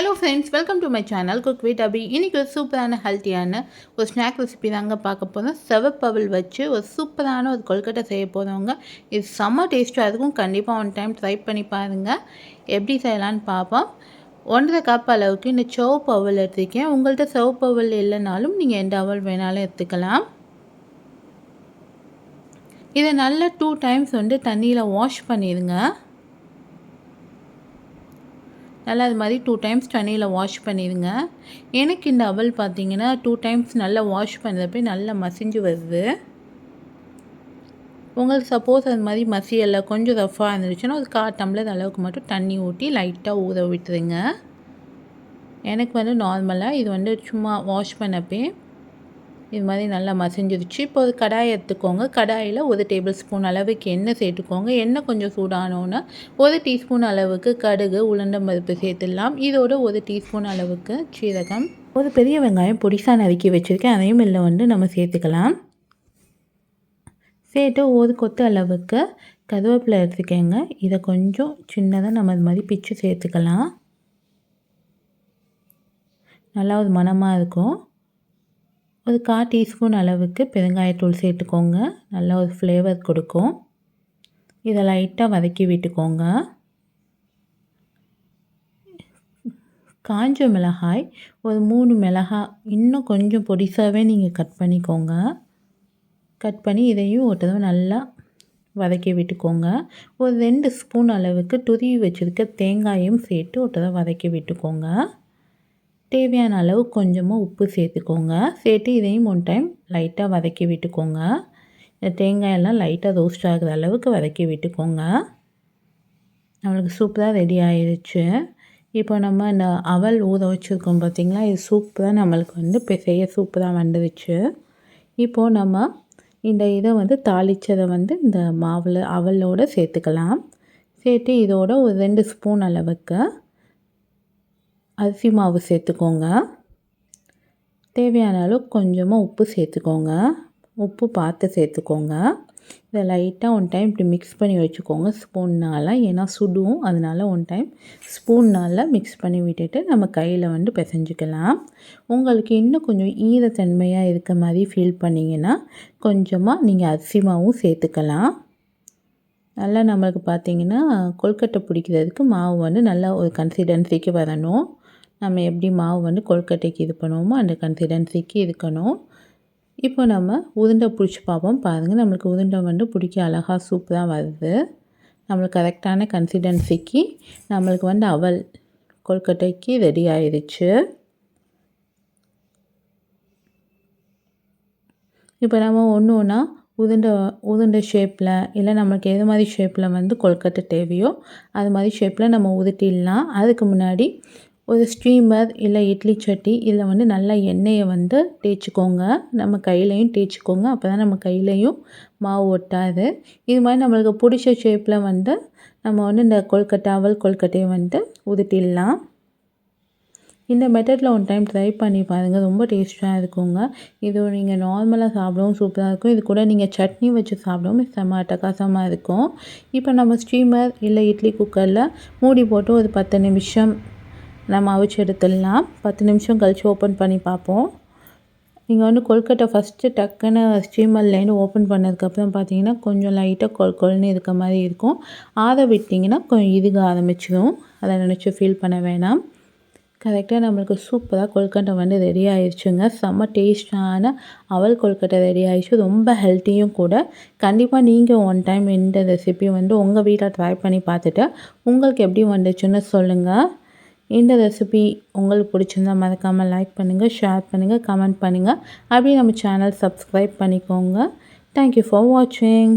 Hello friends welcome to my channel cook with Abi இன்றைக்கி ஒரு சூப்பரான ஹெல்த்தியான ஒரு ஸ்நாக் ரெசிபி தாங்க பார்க்க போகிறோம் செவப்பவல் வச்சு ஒரு சூப்பரான ஒரு கொல்கட்டை செய்ய போகிறவங்க இது செம்ம டேஸ்ட்டாக இருக்கும். கண்டிப்பாக ஒன் டைம் ட்ரை பண்ணி பாருங்கள் எப்படி செய்யலான்னு பார்ப்போம். ஒன்றரை கப் அளவுக்கு இந்த சிவப்பு அவல் எடுத்துருக்கேன். உங்கள்கிட்ட சிவப்பு அவல் இல்லைனாலும் நீங்கள் எந்த அவல் வேணாலும் எடுத்துக்கலாம். இதை நல்லா டூ டைம்ஸ் வந்து தண்ணியில் வாஷ் பண்ணிடுங்க. நல்லா அது மாதிரி டூ டைம்ஸ் தண்ணியில் வாஷ் பண்ணிடுங்க. எனக்கு இந்த அவல் பார்த்தீங்கன்னா டூ டைம்ஸ் நல்லா வாஷ் பண்ணுறப்ப நல்லா மசிஞ்சு வருது. உங்களுக்கு சப்போஸ் அது மாதிரி மசியெல்லாம் கொஞ்சம் ரஃப்பாக இருந்துச்சுன்னா ஒரு கால் டம்ளர் அளவுக்கு மட்டும் தண்ணி ஊற்றி லைட்டாக ஊற விட்டுருங்க. எனக்கு வந்து நார்மலாக இது வந்து சும்மா வாஷ் பண்ணப்பே இது மாதிரி நல்லா மசிஞ்சிருச்சு இப்போ ஒரு கடாயை எடுத்துக்கோங்க. கடாயில் ஒரு டேபிள் ஸ்பூன் அளவுக்கு எண்ணெய் சேர்த்துக்கோங்க. எண்ணெய் கொஞ்சம் சூடானோன்னா ஒரு டீஸ்பூன் அளவுக்கு கடுகு உளுண்டம் பருப்பு சேர்த்துடலாம். இதோட ஒரு டீஸ்பூன் அளவுக்கு சீரகம். ஒரு பெரிய வெங்காயம் பொடிசாக நறுக்கி வச்சுருக்கேன். அதையும் இல்லை வந்து நம்ம சேர்த்துக்கலாம். சேர்த்து ஒரு கொத்து அளவுக்கு கருவேப்பிலை எடுத்துக்கோங்க. இதை கொஞ்சம் சின்னதாக நம்ம இது மாதிரி பிச்சு சேர்த்துக்கலாம். நல்லா ஒரு மனமாக இருக்கும். ஒரு கால் டீஸ்பூன் அளவுக்கு பெருங்காயத்தூள் சேர்த்துக்கோங்க. நல்லா ஒரு ஃப்ளேவர் கொடுக்கும். இதை லைட்டாக வதக்கி விட்டுக்கோங்க. காஞ்ச மிளகாய் ஒரு மூணு மிளகாய் இன்னும் கொஞ்சம் பொடிசாகவே நீங்கள் கட் பண்ணிக்கோங்க. கட் பண்ணி இதையும் ஒரு தடவை நல்லா வதக்கி விட்டுக்கோங்க. ஒரு ரெண்டு ஸ்பூன் அளவுக்கு துருவி வச்சுருக்க தேங்காயும் சேர்த்து ஒரு தடவை வதக்கி விட்டுக்கோங்க. தேவையான அளவு கொஞ்சமாக உப்பு சேர்த்துக்கோங்க. சேர்த்து இதையும் ஒன் டைம் லைட்டாக வதக்கி விட்டுக்கோங்க. இந்த தேங்காயெல்லாம் லைட்டாக ரோஸ்ட் ஆகிற அளவுக்கு வதக்கி விட்டுக்கோங்க. நம்மளுக்கு சூப்பராக ரெடி ஆயிடுச்சு இப்போ நம்ம இந்த அவல் ஊற வச்சுருக்கோம் பார்த்திங்களா இது சூப்பராக நம்மளுக்கு வந்து இப்போ செய்ய சூப்பராக வந்துடுச்சு இப்போது நம்ம இந்த இதை வந்து தாளித்ததை வந்து இந்த மாவில் அவலோடு சேர்த்துக்கலாம். சேர்த்து இதோட ஒரு ரெண்டு ஸ்பூன் அளவுக்கு அரிசி மாவு சேர்த்துக்கோங்க. தேவையான அளவு கொஞ்சமாக உப்பு சேர்த்துக்கோங்க. உப்பு பார்த்து சேர்த்துக்கோங்க. இதை லைட்டாக ஒன் டைம் இப்படி மிக்ஸ் பண்ணி வச்சுக்கோங்க. ஸ்பூன்னால் ஏன்னா சுடும். அதனால் ஒன் டைம் ஸ்பூன்னால் மிக்ஸ் பண்ணி விட்டுட்டு நம்ம கையில் வந்து பிசைஞ்சிக்கலாம். உங்களுக்கு இன்னும் கொஞ்சம் ஈரத்தன்மையாக இருக்க மாதிரி ஃபீல் பண்ணிங்கன்னா கொஞ்சமாக நீங்கள் அரிசி மாவும் சேர்த்துக்கலாம். நல்லா நம்மளுக்கு பார்த்திங்கன்னா கொல்கட்டை பிடிக்கிறதுக்கு மாவு வந்து நல்லா ஒரு கன்சிடென்சிக்கு வரணும். நம்ம எப்படி மாவு வந்து கொழுக்கட்டைக்கு இது பண்ணுவோமோ அந்த கன்சிடென்சிக்கு இருக்கணும் இப்போ நம்ம உருண்டை பிடிச்சி பார்ப்போம். பாருங்கள் நம்மளுக்கு உருண்டை வந்து பிடிக்க அழகாக சூப்பராக வருது. நம்மளுக்கு கரெக்டான கன்சிடென்சிக்கு நம்மளுக்கு வந்து அவல் கொழுக்கட்டைக்கு ரெடி ஆயிடுச்சு இப்போ நம்ம ஒன்று ஒன்றா உருண்டை உருண்டை ஷேப்பில் இல்லை நம்மளுக்கு எது மாதிரி ஷேப்பில் வந்து கொழுக்கட்டை தேவையோ அது மாதிரி ஷேப்பில் நம்ம உருட்டிடலாம் அதுக்கு முன்னாடி ஒரு ஸ்டீமர் இல்லை இட்லி சட்டி இதில் வந்து நல்லா எண்ணெயை வந்து தேய்ச்சிக்கோங்க. நம்ம கையிலையும் தேய்ச்சிக்கோங்க. அப்போ தான் நம்ம கையிலையும் மாவு ஒட்டாது. இது மாதிரி நம்மளுக்கு பிடிச்ச ஷேப்பில் வந்து நம்ம வந்து இந்த கொல்கட்டாவல் கொல்கட்டையை வந்து உதுட்டிடலாம் இந்த மெத்தடில் ஒன் டைம் ட்ரை பண்ணி பாருங்கள் ரொம்ப டேஸ்ட்டாக இருக்குங்க. இது நீங்கள் நார்மலாக சாப்பிடவும் சூப்பராக இருக்கும். இது கூட நீங்கள் சட்னி வச்சு சாப்பிடவும் செம்ம அட்டகாசமாக இருக்கும். இப்போ நம்ம ஸ்டீமர் இல்லை இட்லி குக்கரில் மூடி போட்டு ஒரு பத்து நிமிஷம் நம்ம அவிச்சு எடுத்துடலாம். பத்து நிமிஷம் கழித்து ஓப்பன் பண்ணி பார்ப்போம். நீங்கள் வந்து கொல்கட்டை ஃபஸ்ட்டு டக்குன்னு ஸ்டீமர்லேருந்து ஓப்பன் பண்ணதுக்கப்புறம் பார்த்தீங்கன்னா கொஞ்சம் லைட்டாக கொல் கொல்னு இருக்க மாதிரி இருக்கும். ஆற விட்டிங்கன்னா கொஞ்சம் இதுக ஆரம்பிச்சிடும் அதை நினச்சி ஃபீல் பண்ண வேணாம். கரெக்டாக நம்மளுக்கு சூப்பராக கொல்கட்டை வந்து ரெடி ஆயிடுச்சுங்க செம்ம டேஸ்டான அவல் கொல்கட்டை ரெடி ஆயிடுச்சு. ரொம்ப ஹெல்த்தியும் கூட. கண்டிப்பாக நீங்கள் ஒன் டைம் இந்த ரெசிபி வந்து உங்கள் வீட்டில் ட்ரை பண்ணி பார்த்துட்டு உங்களுக்கு எப்படி வந்துச்சுன்னு சொல்லுங்கள் இந்த ரெசிபி உங்களுக்கு பிடிச்சிருந்தா மறக்காமல் லைக் பண்ணுங்கள் ஷேர் பண்ணுங்கள் கமெண்ட் பண்ணுங்கள் அப்படியே நம்ம சேனல் சப்ஸ்கிரைப் பண்ணிக்கோங்க. தேங்க்யூ ஃபார் வாட்சிங்